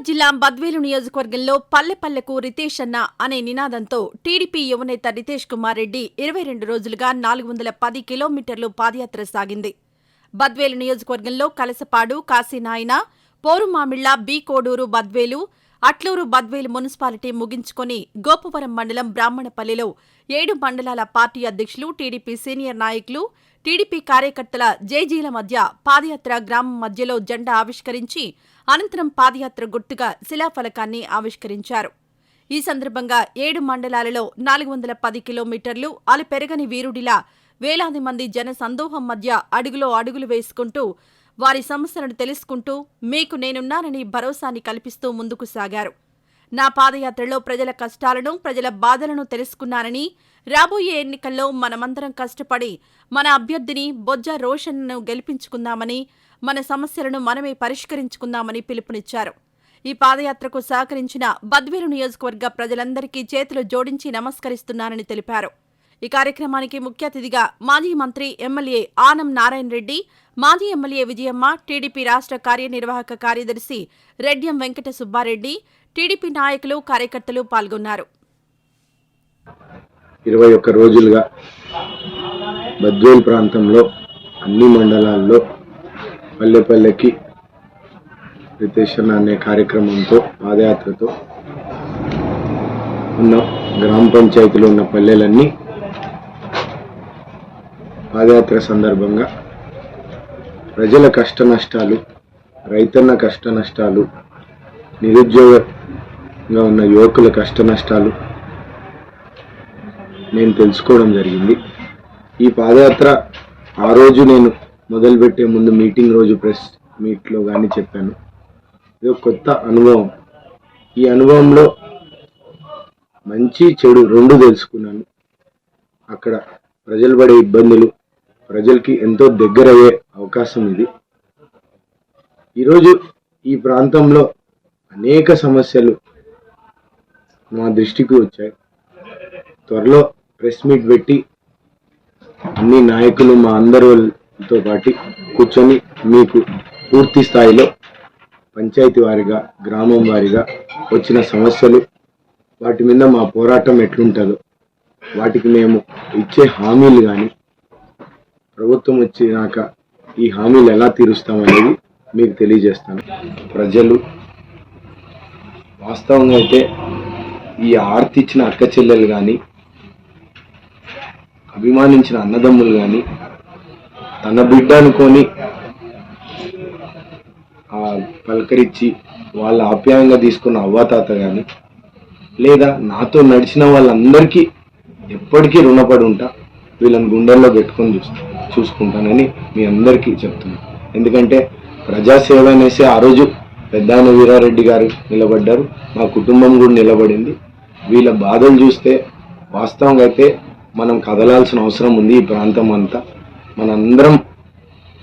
కడప జిల్లా బద్వేలు నియోజకవర్గంలో పల్లెపల్లెకు రితేష్ అన్న అనే నినాదంతో టీడీపీ యువనేత రితేష్ కుమార్ రెడ్డి ఇరవై రెండు రోజులుగా నాలుగు వందల పది కిలోమీటర్లు పాదయాత్ర సాగింది. బద్వేలు నియోజకవర్గంలో కలసపాడు కాశీనాయన పోరుమామిళ్ళ బి కోడూరు బద్వేలు అట్లూరు బద్వేలు మున్సిపాలిటీ ముగించుకొని గోపవరం మండలం బ్రాహ్మణపల్లిలో ఏడు మండలాల పార్టీ అధ్యక్షులు టీడీపీ సీనియర్ నాయకులు టీడీపీ కార్యకర్తల జేజీల మధ్య పాదయాత్ర గ్రామం మధ్యలో జెండా ఆవిష్కరించి అనంతరం పాదయాత్ర గుర్తుగా శిలాఫలకాన్ని ఆవిష్కరించారు. ఈ సందర్భంగా ఏడు మండలాలలో నాలుగు వందల పది కిలోమీటర్లు అలు పెరగని వీరుడిలా వేలాది మంది జన సందోహం మధ్య అడుగులో అడుగులు వేసుకుంటూ వారి సమస్యలను తెలుసుకుంటూ మీకు నేనున్నానని భరోసాని కల్పిస్తూ ముందుకు సాగారు. నా పాదయాత్రలో ప్రజల కష్టాలను ప్రజల బాధలను తెలుసుకున్నానని రాబోయే ఎన్నికల్లో మనమందరం కష్టపడి మన అభ్యర్థిని బొజ్జ రోషన్ను గెలిపించుకుందామని మన సమస్యలను మనమే పరిష్కరించుకుందామని పిలుపునిచ్చారు. ఈ పాదయాత్రకు సహకరించిన బద్వేలు నియోజకవర్గ ప్రజలందరికీ చేతులు జోడించి నమస్కరిస్తున్నానని తెలిపారు. ఈ కార్యక్రమానికి ముఖ్య అతిథిగా మాజీ మంత్రి ఎమ్మెల్యే ఆనం నారాయణ రెడ్డి మాజీ ఎమ్మెల్యే విజయమ్మ టీడీపీ రాష్ట్ర కార్యనిర్వాహక కార్యదర్శి రెడ్యం వెంకట సుబ్బారెడ్డి టీడీపీ నాయకులు కార్యకర్తలు పాల్గొన్నారు. ఇరవై ఒక్క రోజులుగా బద్వేల్ ప్రాంతంలో అన్ని మండలాల్లో పల్లెపల్లెకి రితేషన్ అనే కార్యక్రమంతో పాదయాత్రతో ఉన్న గ్రామ పంచాయతీలో ఉన్న పల్లెలన్నీ పాదయాత్ర సందర్భంగా ప్రజల కష్ట నష్టాలు రైతన్న కష్ట నష్టాలు నిరుద్యోగంగా ఉన్న యువకుల కష్ట నష్టాలు నేను తెలుసుకోవడం జరిగింది. ఈ పాదయాత్ర ఆ రోజు నేను మొదలుపెట్టే ముందు మీటింగ్ రోజు ప్రెస్ మీట్లో కానీ చెప్పాను. ఇది కొత్త అనుభవం. ఈ అనుభవంలో మంచి చెడు రెండు తెలుసుకున్నాను. అక్కడ ప్రజలు పడే ఇబ్బందులు ప్రజలకి ఎంతో దగ్గరయ్యే అవకాశం ఇది. ఈరోజు ఈ ప్రాంతంలో అనేక సమస్యలు మా దృష్టికి వచ్చాయి. త్వరలో ప్రెస్ మీట్ పెట్టి అన్ని నాయకులు మా తో పాటు కూర్చొని మీకు పూర్తి స్థాయిలో పంచాయతీ వారిగా గ్రామం వారిగా వచ్చిన సమస్యలు వాటి మీద మా పోరాటం ఎట్లుంటుందో వాటికి మేము ఇచ్చే హామీలు కానీ ప్రభుత్వం వచ్చినాక ఈ హామీలు ఎలా తీరుస్తామనేది మీకు తెలియజేస్తాను. ప్రజలు వాస్తవంగా అయితే ఈ ఆర్తి ఇచ్చిన అక్క చెల్లెలు కానీ అభిమానించిన అన్నదమ్ములు కానీ తన బిడ్డ అనుకొని పలకరించి వాళ్ళ ఆప్యాయంగా తీసుకున్న అవ్వాతాత కానీ లేదా నాతో నడిచిన వాళ్ళందరికీ ఎప్పటికీ రుణపడి ఉంటా వీళ్ళని గుండెల్లో పెట్టుకొని చూస్తా చూసుకుంటానని మీ అందరికీ చెప్తున్నాను ఎందుకంటే ప్రజాసేవ అనేసి ఆ రోజు పెద్దాయన వీరారెడ్డి గారు నిలబడ్డారు మా కుటుంబం కూడా నిలబడింది. వీళ్ళ బాధలు చూస్తే వాస్తవంగా అయితే మనం కదలాల్సిన అవసరం ఉంది ఈ ప్రాంతం అంతా. మనందరం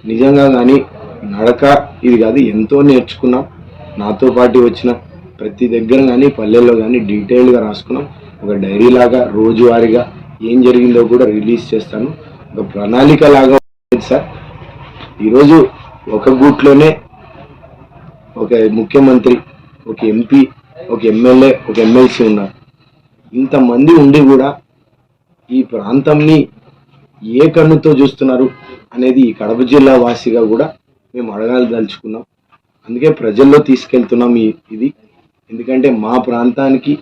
నిజంగా కానీ నడక ఇది కాదు ఎంతో నేర్చుకున్నాం. నాతో పాటు వచ్చిన ప్రతి దగ్గర కానీ పల్లెల్లో కానీ డీటెయిల్గా రాసుకున్నాం. ఒక డైరీ లాగా రోజువారీగా ఏం జరిగిందో కూడా రిలీజ్ చేస్తాను. ఒక ప్రణాళిక లాగా సార్. ఈరోజు ఒక గూట్లోనే ఒక ముఖ్యమంత్రి ఒక ఎంపీ ఒక ఎమ్మెల్యే ఒక ఎమ్మెల్సీ ఉన్నారు. ఇంతమంది ఉండి కూడా ఈ ప్రాంతంని ఏ కన్నుతో చూస్తున్నారు అనేది ఈ కడప జిల్లా వాసిగా కూడా మేము అడగాలదలుచుకున్నాం అందుకే ప్రజల్లో తీసుకెళ్తున్నాం ఈ ఇది. ఎందుకంటే మా ప్రాంతానికి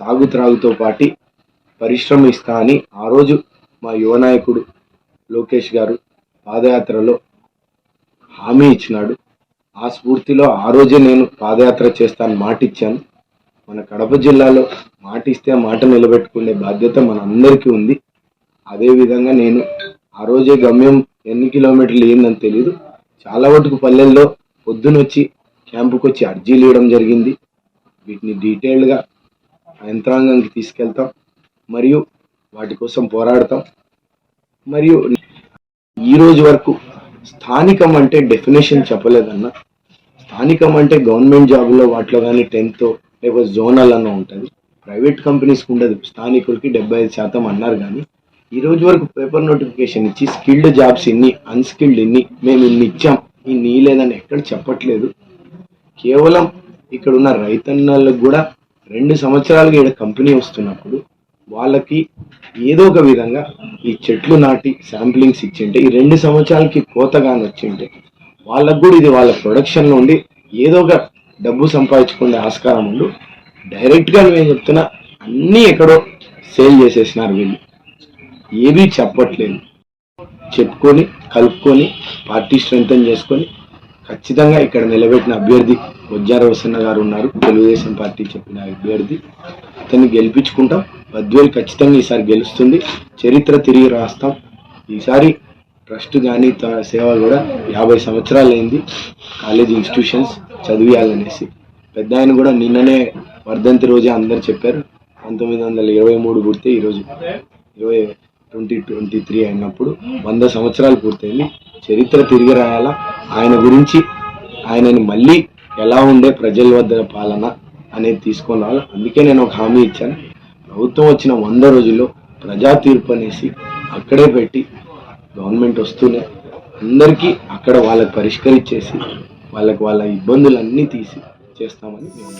సాగు త్రాగుతో పాటి పరిశ్రమ ఇస్తా అని ఆ రోజు మా యువ నాయకుడు లోకేష్ గారు పాదయాత్రలో హామీ ఇచ్చినాడు. ఆ స్ఫూర్తిలో ఆ రోజే నేను పాదయాత్ర చేస్తాను మాట ఇచ్చాను మన కడప జిల్లాలో మాట ఇస్తే మాట నిలబెట్టుకునే బాధ్యత మన అందరికీ ఉంది. అదే విధంగా నేను ఆ రోజే గమ్యం ఎన్ని కిలోమీటర్లు ఏందని తెలియదు చాలా వరకు పల్లెల్లో పొద్దునొచ్చి క్యాంపుకి వచ్చి అర్జీలు ఇవ్వడం జరిగింది. వీటిని డీటెయిల్డ్గా యంత్రాంగానికి తీసుకెళ్తాం. మరియు వాటి కోసం పోరాడతాం. మరియు ఈరోజు వరకు స్థానికం అంటే డెఫినేషన్ చెప్పలేదన్నా. స్థానికం అంటే గవర్నమెంట్ జాబ్లో వాటిలో కానీ టెన్త్ లేకపోతే జోనల్ అన్న ఉంటుంది. ప్రైవేట్ కంపెనీస్కి ఉండదు. స్థానికులకి డెబ్బై ఐదు శాతం అన్నారు కానీ ఈ రోజు వరకు పేపర్ నోటిఫికేషన్ ఇచ్చి స్కిల్డ్ జాబ్స్ ఇన్ని అన్స్కిల్డ్ ఇన్ని మేము ఇన్ని ఇచ్చాం. ఇన్ని లేదని ఎక్కడ చెప్పట్లేదు. కేవలం ఇక్కడ ఉన్న రైతన్నలకు కూడా రెండు సంవత్సరాలుగా ఇక్కడ కంపెనీ వస్తున్నప్పుడు వాళ్ళకి ఏదో ఒక విధంగా ఈ చెట్లు నాటి శాంప్లింగ్స్ ఇచ్చింటే ఈ రెండు సంవత్సరాలకి కోతగాని వచ్చింటే వాళ్ళకు కూడా ఇది వాళ్ళ ప్రొడక్షన్లో ఉండి ఏదో ఒక డబ్బు సంపాదించుకునే ఆస్కారం ఉండు. డైరెక్ట్గా నేను చెప్తున్నా అన్నీ ఎక్కడో సేల్ చేసేసినారు వీళ్ళు. ఏమీ చెప్పట్లేదు. చెప్పుకొని కలుపుకొని పార్టీ స్ట్రెంగ్తన్ చేసుకొని ఖచ్చితంగా ఇక్కడ నిలబెట్టిన అభ్యర్థి వజ్జార వసన్న గారు ఉన్నారు. తెలుగుదేశం పార్టీ చెప్పిన అభ్యర్థి. అతన్ని గెలిపించుకుంటాం. బద్వేలు ఖచ్చితంగా ఈసారి గెలుస్తుంది. చరిత్ర తిరిగి రాస్తాం. ఈసారి ట్రస్ట్ కానీ త- సేవ కూడా యాభై సంవత్సరాలు అయింది కాలేజ్ ఇన్స్టిట్యూషన్స్ చదివియాలనేసి. పెద్ద ఆయన కూడా నిన్ననే వర్ధంతి రోజే అందరు చెప్పారు. పంతొమ్మిది వందల ఇరవై మూడు పుడితే ఈరోజు. ఇరవై ట్వంటీ ట్వంటీ త్రీ అయినప్పుడు వంద సంవత్సరాలు పూర్తయింది. చరిత్ర తిరిగి రాయాలా? ఆయన గురించి ఆయనని మళ్ళీ ఎలా ఉండే ప్రజల వద్ద పాలన అనేది తీసుకొని రావాలి? అందుకే నేను ఒక హామీ ఇచ్చాను. ప్రభుత్వం వచ్చిన వంద రోజుల్లో ప్రజా తీర్పు అనేసి అక్కడే పెట్టి గవర్నమెంట్ వస్తూనే అందరికీ అక్కడ వాళ్ళకి పరిష్కరించేసి వాళ్ళకి వాళ్ళ ఇబ్బందులన్నీ తీసి చేస్తామని మేము